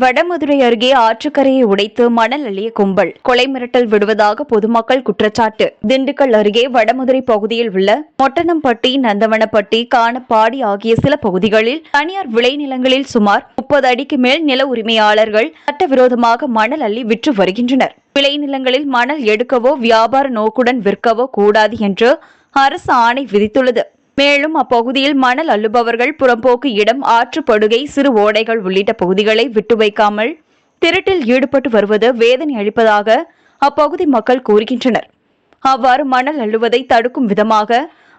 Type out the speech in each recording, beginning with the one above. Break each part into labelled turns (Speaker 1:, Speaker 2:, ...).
Speaker 1: வடமதுரை அருகே ஆற்றுக்கரையை உடைத்து மணல் அள்ளிய கும்பல். கொலை மிரட்டல் விடுவதாக பொதுமக்கள் குற்றச்சாட்டு. திண்டுக்கல் அருகே வடமதுரை பகுதியில் உள்ள மொட்டனம்பட்டி நந்தவனப்பட்டி காணப்பாடி ஆகிய சில பகுதிகளில் தனியார் விளைநிலங்களில் சுமார் முப்பது அடிக்கு மேல் நில உரிமையாளர்கள் சட்டவிரோதமாக மணல் அள்ளி விற்று வருகின்றனர். விளைநிலங்களில் மணல் எடுக்கவோ வியாபார நோக்குடன் விற்கவோ கூடாது என்று அரசு ஆணை விதித்துள்ளது. மேலும் அப்பகுதியில் மணல் அள்ளுபவர்கள் புறம்போக்கு இடம் ஆற்றுப்படுகை சிறு ஓடைகள் உள்ளிட்ட பகுதிகளை விட்டு வைக்காமல் திருட்டில் ஈடுபட்டு வருவது வேதனை அளிப்பதாக அப்பகுதி மக்கள் கூறுகின்றனர். அவ்வாறு மணல் அள்ளுவதை தடுக்கும் விதமாக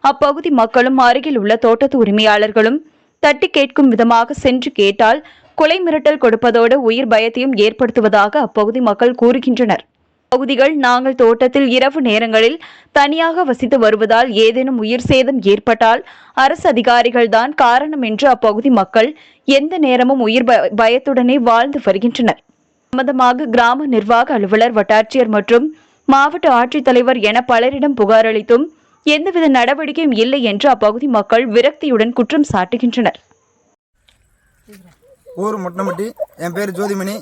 Speaker 1: அப்பகுதி மக்களும் அருகில் உள்ள தோட்டத்து உரிமையாளர்களும் தட்டி கேட்கும் விதமாக சென்று கேட்டால் கொலை மிரட்டல் கொடுப்பதோடு உயிர் பயத்தையும் ஏற்படுத்துவதாக அப்பகுதி மக்கள் கூறுகின்றனர். பகுதிகள் நாங்கள் தோட்டத்தில் இரவு நேரங்களில் தனியாக வசித்து வருவதால் ஏதேனும் உயிர் சேதம் ஏற்பட்டால் அரசு அதிகாரிகள்தான் காரணம் என்று அப்பகுதி மக்கள் எந்த நேரமும் உயிர் பயத்துடனே வாழ்ந்து வருகின்றனர். சம்பந்தமாக கிராம நிர்வாக அலுவலர் வட்டாட்சியர் மற்றும் மாவட்ட ஆட்சித்தலைவர் என பலரிடம் புகார் அளித்தும் எந்தவித நடவடிக்கையும் இல்லை என்று அப்பகுதி மக்கள் விரக்தியுடன் குற்றம் சாட்டுகின்றனர்.
Speaker 2: ஊர் மொட்டமட்டி. என் பேர் ஜோதிமணி.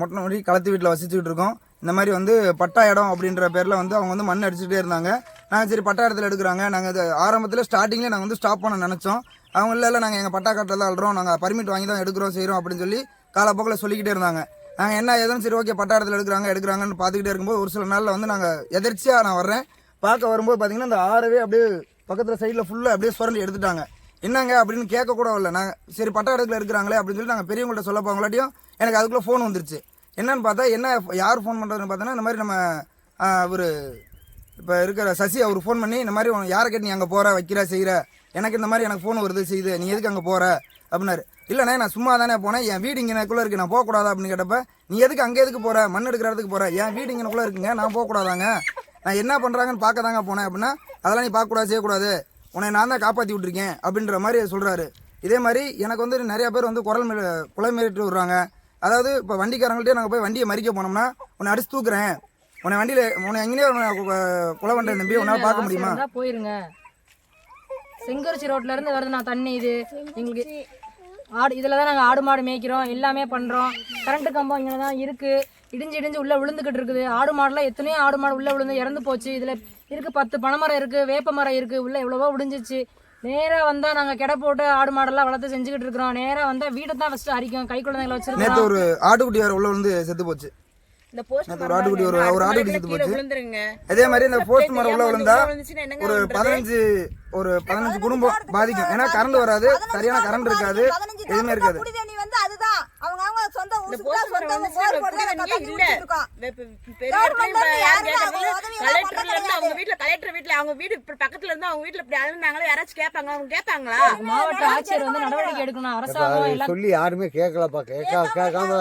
Speaker 2: மொட்டமட்டி களத்து வீட்டில் வசிச்சுக்கிட்டு இருக்கோம். இந்த மாதிரி வந்து பட்டா இடம் அப்படின்ற பேரில் வந்து அவங்க வந்து மண் அடிச்சுட்டே இருந்தாங்க. நாங்கள் சரி பட்டா இடத்துல எடுக்கிறாங்க. நாங்கள் இது ஆரம்பத்தில் ஸ்டார்டிங்கில் நாங்கள் வந்து ஸ்டாப் பண்ண நினச்சோம். அவங்க இல்லை இல்லை நாங்கள் எங்கள் பட்டா கட்டில் தான் அல்றோம் நாங்கள் பர்மிட் வாங்கி தான் எடுக்கிறோம் செய்கிறோம் அப்படின்னு சொல்லி காலப்போக்கில் சொல்லிக்கிட்டே இருந்தாங்க. நாங்கள் என்ன ஏதுன்னு சரி ஓகே பட்டா இடத்துல எடுக்கிறாங்க எடுக்கிறாங்கன்னு பார்த்துக்கிட்டே இருக்கும்போது ஒரு சில நாளில் வந்து நாங்கள் எதிர்ச்சியாக நான் வர்றேன். பார்க்க வரும்போது பார்த்திங்கன்னா இந்த ஆறவே அப்படியே பக்கத்தில் சைடில் ஃபுல்லாக அப்படியே சுரண்டி எடுத்துட்டாங்க. என்னங்க அப்படின்னு கேட்க கூட இல்லை நாங்கள் சரி பட்டா இடத்துல இருக்கிறாங்களே அப்படின்னு சொல்லி நாங்கள் பெரியவங்கள்ட்ட சொல்ல போங்களாட்டியும் எனக்கு அதுக்குள்ளே ஃபோன் வந்துருச்சு. என்னன்னு பார்த்தா என்ன யார் ஃபோன் பண்ணுறதுன்னு பார்த்தோன்னா இந்த மாதிரி நம்ம ஒரு இப்போ இருக்கிற சசி அவர் ஃபோன் பண்ணி இந்த மாதிரி உனக்கு யாரை கேட்டு நீ அங்கே போகிற வைக்கிற செய்கிற எனக்கு இந்த மாதிரி எனக்கு ஃபோன் வருது செய்யுது நீ எதுக்கு அங்கே போகிற அப்படின்னாரு. இல்லைண்ணே நான் சும்மா தானே போனேன். என் வீடு இங்கனக்குள்ளே இருக்குது நான் போகக்கூடாதா அப்படின்னு கேட்டப்ப நீ எதுக்கு அங்கே எதுக்கு போகிற மண் எடுக்கிற இடத்துக்கு போகிற என் வீடு இங்கனக்குள்ளே இருக்குங்க நான் போகக்கூடாதாங்க? நான் என்ன பண்ணுறாங்கன்னு பார்க்க தாங்க போனேன் அப்படின்னா அதெல்லாம் நீ பார்க்கக்கூடாது செய்யக்கூடாது. உன்னை நான் தான் காப்பாற்றி விட்ருக்கேன் அப்படின்ற மாதிரி சொல்கிறாரு இதே மாதிரி எனக்கு வந்து நிறையா பேர் வந்து குரல் மே குலை மிரட்டு விடுறாங்க. அதாவது இப்போ வண்டிக்காரங்கள்ட்டே நாங்கள் போய் வண்டியை மறிக்க போனோம்னா உன்னை அடிச்சு தூக்குறேன். உன்னை வண்டியில் உன்னை எங்கேயே குலை பண்ணுறேன் தம்பி. உன்னால் பார்க்க முடியுமா?
Speaker 3: போயிருங்க. செங்குறிச்சி ரோட்ல இருந்து வருது நான் தண்ணி இது. எங்களுக்கு ஆடு இதில் தான் நாங்கள் ஆடு மாடு மேய்க்கிறோம் எல்லாமே பண்ணுறோம் கரண்ட் கம்பம் இங்கே தான் இருக்குது இடிஞ்சு இடிஞ்சு உள்ளே விழுந்துக்கிட்டு இருக்குது. ஆடு மாடுலாம் எத்தனையோ ஆடு மாடு உள்ளே விழுந்து இறந்து போச்சு. இதில் இருக்கு பத்து பனைமரம் இருக்குது வேப்ப மரம் இருக்குது உள்ளே எவ்வளவோ விடிஞ்சிச்சு. நேராக வந்தால் நாங்கள் கிட போட்டு ஆடு மாடெல்லாம் வளர்த்து செஞ்சுக்கிட்டு இருக்கிறோம். நேராக வந்தால் வீடை தான் ஃபஸ்ட்டு அரிக்கும். கை குழந்தைங்களை
Speaker 2: நேற்று
Speaker 3: வச்சிருக்கோம்
Speaker 2: ஒரு ஆட்டுக்குட்டி வேறு உள்ள வந்து செத்து போச்சு.
Speaker 4: இந்த போஸ்ட்
Speaker 2: நேற்று ஒரு ஆட்டுக்குட்டி ஒரு ஒரு ஆட்டுக்குட்டி செத்து போச்சு.
Speaker 4: விழுந்துருங்க.
Speaker 2: அதே மாதிரி இந்த போஸ்ட் மரம் உள்ள விழுந்தா
Speaker 4: விழுந்துச்சுன்னா என்னங்க
Speaker 2: ஒரு பதினஞ்சு ஒரு பதினஞ்சு குடும்பம் பாதிக்கும். ஏன்னா கரண்ட் வராது. சரியான கரண்ட் இருக்காது. எதுவுமே இருக்காது.
Speaker 5: குடி தண்ணி அவங்க
Speaker 4: யாருக்காவது கலெக்டர் வீட்ல அவங்க வீட்ல கலெக்டர் வீட்ல அவங்க வீட்ல இப்படி அழுந்தாங்களா? யாராச்சும் கேட்பாங்க அவங்க கேட்பாங்களா?
Speaker 3: மாவட்ட ஆட்சியர் வந்து நடவடிக்கை எடுக்கணும். அரசாங்கம் எல்லாம்
Speaker 6: சொல்லி யாருமே கேட்கலப்பா. கேட்க கேட்காம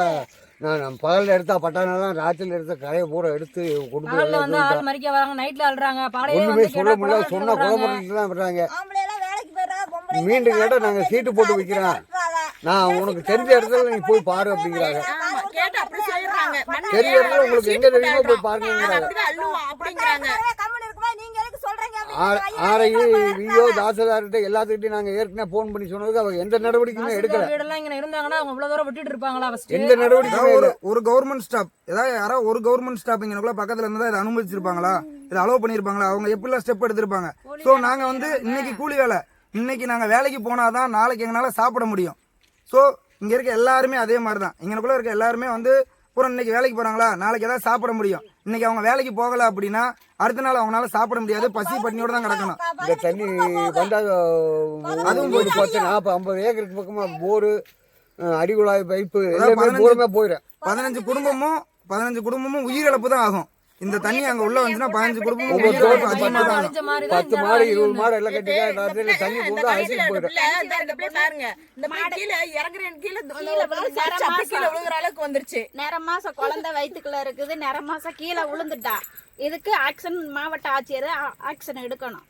Speaker 6: நான் பகலில் எடுத்தா பட்டாணம் ராத்திரியில் எடுத்த கரையை பூரா எடுத்து கொண்டு போய்
Speaker 3: வந்து. ஆள் மறிக்க வராங்க நைட்ல அழுறாங்க
Speaker 6: ஒண்ணுமே சொல்ல முடியல. சொன்னா. குழம்பு தான் விடுறாங்க
Speaker 5: ஆம்பளை எல்லாம் வேலைக்கு போயிடுறாங்க, பொம்பளை
Speaker 6: மீண்டும் கேட்டா
Speaker 5: எல்லாம்
Speaker 6: நாங்க
Speaker 5: வேலைக்கு
Speaker 6: சீட்டு போட்டு
Speaker 5: போயிடுறாங்க.
Speaker 6: நான் உனக்கு தெரிஞ்ச இடத்துல நீ போய் பாரு அப்படிங்கிறாங்க. தெரிஞ்ச இடத்துல உங்களுக்கு எங்க தெரியுமோ போய் பாருங்கிறாங்க ஆரையு
Speaker 5: ஐயா,
Speaker 6: விஓ தாசில்தார்கிட்ட எல்லாத்துக்கிட்டையும் நாங்க ஏற்கனவே ஃபோன் பண்ணி சொன்னதுக்கு அவங்க எந்த நடவடிக்கையுமே எடுக்கல.
Speaker 3: தாசில்தார் வீடெல்லாம் இங்க இருந்தாங்கன்னா அவங்க இவ்வளவு தூரம் விட்டுட்டு இருப்பாங்களா ஃபர்ஸ்ட்
Speaker 6: எந்த நடவடிக்கையுமே
Speaker 2: ஒரு ஒரு கவர்மெண்ட் ஸ்டாப் ஏதாவது யாராவது ஒரு கவர்மெண்ட் ஸ்டாப் இங்கனக்குள்ள பக்கத்துல இருந்தா இதை அனுமதிச்சிருப்பாங்களா? இதை அலோவ் பண்ணிருப்பாங்களா? அவங்க எப்படிலாம் ஸ்டெப் எடுத்திருப்பாங்க? ஸோ நாங்க வந்து இன்னைக்கு கூலி வேலை. இன்னைக்கு நாங்க வேலைக்கு போனாதான் நாளைக்கு எங்களால சாப்பிட முடியும். ஸோ இங்க இருக்க எல்லாருமே அதே மாதிரி தான் இங்கனக்குள்ள இருக்க எல்லாருமே வந்து பூரா இன்னைக்கு வேலைக்கு போறாங்களா? நாளைக்கு ஏதாவது சாப்பிட முடியும். இன்னைக்கு அவங்க வேலைக்கு போகல அப்படின்னா அடுத்த நாள் அவங்களால சாப்பிட முடியாது. பசி பட்டினியோட தான் கிடக்கணும்.
Speaker 6: இந்த தண்ணி வந்தா அதுவும் ஒரு பத்து நாற்பது ஐம்பது ஏக்கருக்கு பக்கமா போரு அஹ், அடிக்குழாய் பைப்பு எல்லாமே போயிடும்
Speaker 2: பதினஞ்சு குடும்பமும் பதினஞ்சு குடும்பமும் உயிரிழப்பு தான் ஆகும். இந்த தண்ணி அங்க உள்ள வந்துச்சுன்னா பதினஞ்சு தான்
Speaker 6: பத்து மாடு. இருபது மாடு எல்லாம் தண்ணி போயிடும்.
Speaker 4: பாருங்க. இந்த கீழே இறங்குறேன் கீழே கீழே கீழே விழுகுற அளவுக்கு வந்துருச்சு.
Speaker 7: நிற மாசம் குழந்தை வயித்துக்குள்ள இருக்குது. நிற மாசம் கீழே விழுந்துட்டா. இதுக்கு ஆக்ஷன் மாவட்ட ஆட்சியர் ஆக்ஷன் எடுக்கணும்.